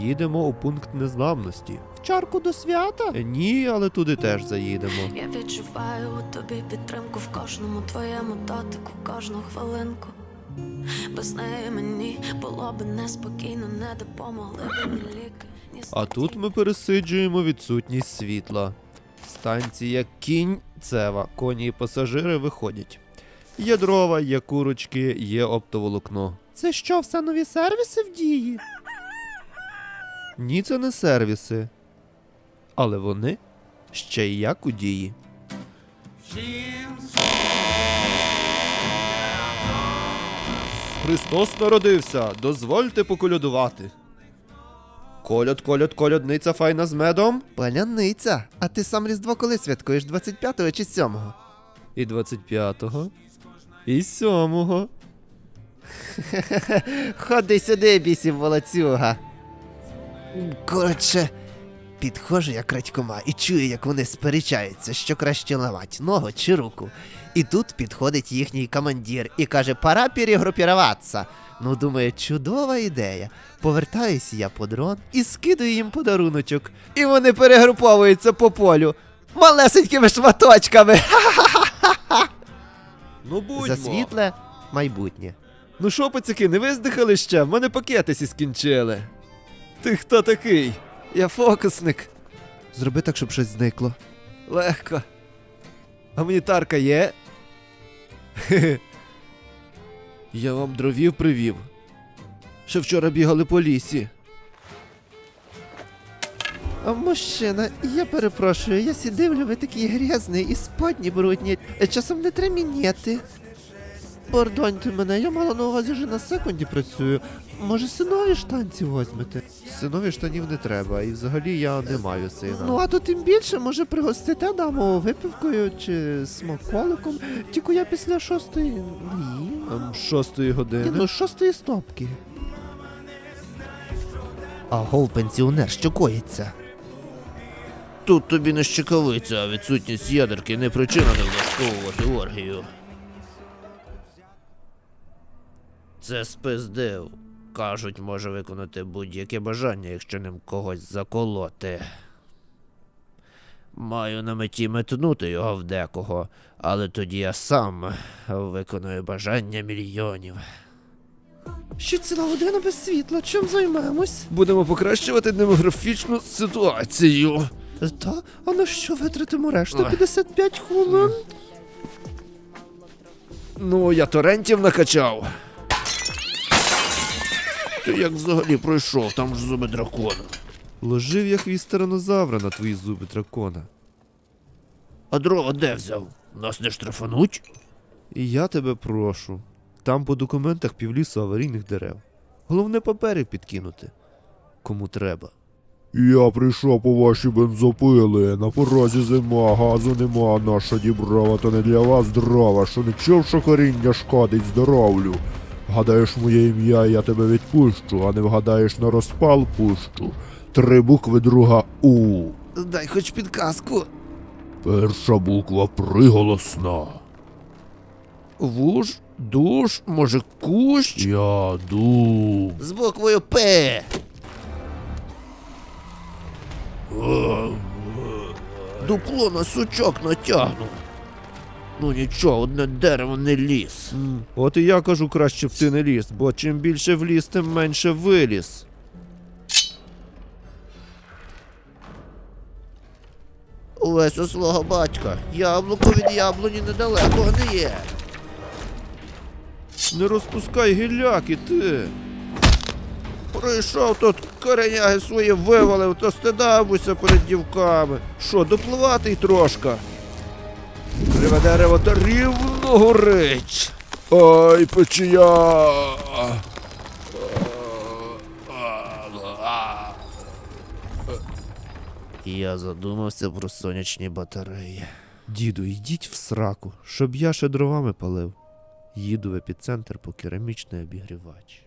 Їдемо у пункт незламності. В чарку до свята? Е, Ні, але туди теж заїдемо. Я відчуваю у тобі підтримку в кожному твоєму дотику, кожну хвилинку. Без неї мені було б неспокійно, не допомогли б ні ліки. Ні А тут ми пересиджуємо відсутність світла. Станція кінцева. Коні і пасажири виходять. Є дрова, є курочки, є оптоволокно. Це що, все нові сервіси в дії? Ні, це не сервіси. Але вони ще й як у дії. Христос народився, дозвольте поколядувати. Коляд, коляд, колядниця файна з медом. Паляниця, а ти сам Різдво коли святкуєш 25-го чи 7-го? І 25-го. І 7-го. Ходи сюди, бісів волоцюга. Коротше, підходжу я крадькома і чую, як вони сперечаються, що краще ламать, ногу чи руку. І тут підходить їхній командир і каже, пора перегрупіруватися. Ну, думаю, чудова ідея. Повертаюся я по дрон і скидаю їм подаруночок. І вони перегруповуються по полю. Малесенькими шматочками. Ну будьмо. За світле майбутнє. Ну що, пацюки, не виздихали ще? В мене пакети сі скінчили. Ти хто такий? Я фокусник. Зроби так, щоб щось зникло. Легко. Гуманітарка є? Хе-хе. Я вам дровів привів. Ще вчора бігали по лісі. А мужчина, я перепрошую, я сі дивлю, ви такий грязний і сподні брудні. Часом не треба міняти. Пардоньте мене, я мало на увазі вже на секунді працюю. Може, синові штанці возьмете? Синові штанів не треба, і взагалі я не маю сина. Ну, а то тим більше, може, пригостите даму випивкою чи смаколиком. Тільки я після шостої. Ні. Ем, шостої години. Ні, ну шостої стопки. Агов, пенсіонер, що коїться? Тут тобі не щекавиця, а відсутність ядерки не причина не влаштовувати оргію. Це спиздив. Кажуть, може виконати будь-яке бажання, якщо ним когось заколоти. Маю на меті метнути його в декого, але тоді я сам виконую бажання мільйонів. Ще ціла година без світла, чим займемось? Будемо покращувати демографічну ситуацію. Та, а на що витратимо решту? Ой. 55 хвилин? Ну, я торрентів накачав. Ти як взагалі пройшов, там ж зуби дракона. Ложив я хвіст тиранозавра на твої зуби дракона. А дрова де взяв? Нас не штрафануть? І я тебе прошу. Там по документах півлісу аварійних дерев. Головне паперів підкинути. Кому треба. Я прийшов по ваші бензопили. На порозі зима, газу нема, наша діброва, то не для вас дрова, що не чув, що коріння шкодить здоровлю. Гадаєш моє ім'я, я тебе відпущу, а не вгадаєш на розпал пущу. Три букви друга У. Дай хоч підказку. Перша буква приголосна. Вуж, душ, може, кущ? Я дум. З буквою П. Дупло на сучок натягну. Ну нічого, одне дерево не ліс. От і я кажу, краще б ти не ліз, бо чим більше вліз, тим менше виліз. Увесь у свого батька. Яблуко від яблуні недалеко гниє. Не розпускай гілляки ти. Прийшов тут кореняги свої вивалив, то стидався перед дівками. Що, допливати й трошка? Криве дерево та рівно горить. Ай, печія. Я задумався про сонячні батареї. Діду, йдіть в сраку, щоб я ще дровами палив. Їду в епіцентр по керамічний обігрівач.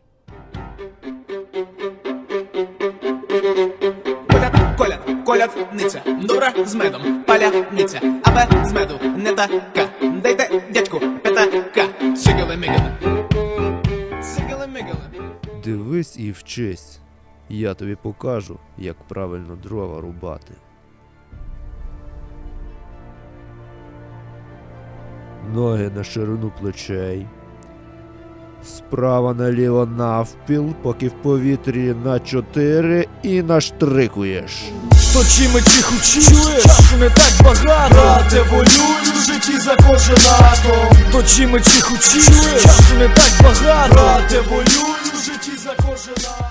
Колядниця, дура з медом, паляниця, аба з меду не така. Дайте дядьку п'ятака. Сигали мигали. Сигали мигали. Дивись і вчись. Я тобі покажу, як правильно дрова рубати. Ноги на ширину плечей. Справа наліво навпіл, поки в повітрі на чотири і наштрикуєш. Точи мечі хучі, часу не так багато. Брате, волюю в житті за кожен атом. Точі мечі хучі, часу не так багато. Брате, волюю в житті за кожен атом